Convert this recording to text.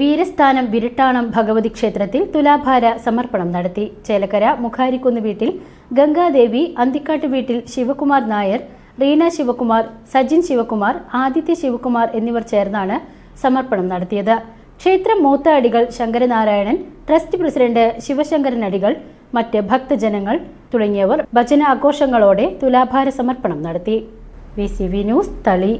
വീരസ്ഥാനം വിരട്ടാണം ഭഗവതി ക്ഷേത്രത്തിൽ തുലാഭാര സമർപ്പണം നടത്തി. ചേലക്കര മുഖാരിക്കുന്ന് വീട്ടിൽ ഗംഗാദേവി അന്തിക്കാട്ട് വീട്ടിൽ ശിവകുമാർ നായർ റീന ശിവകുമാർ സജിൻ ശിവകുമാർ ആദിത്യ ശിവകുമാർ എന്നിവർ ചേർന്നാണ് സമർപ്പണം നടത്തിയത്. ക്ഷേത്രം മൂത്താടികൾ ശങ്കരനാരായണൻ ട്രസ്റ്റ് പ്രസിഡന്റ് ശിവശങ്കരൻ അടികൾ മറ്റ് ഭക്തജനങ്ങൾ തുടങ്ങിയവർ ഭജന ആഘോഷങ്ങളോടെ തുലാഭാര സമർപ്പണം നടത്തി. V news Thali.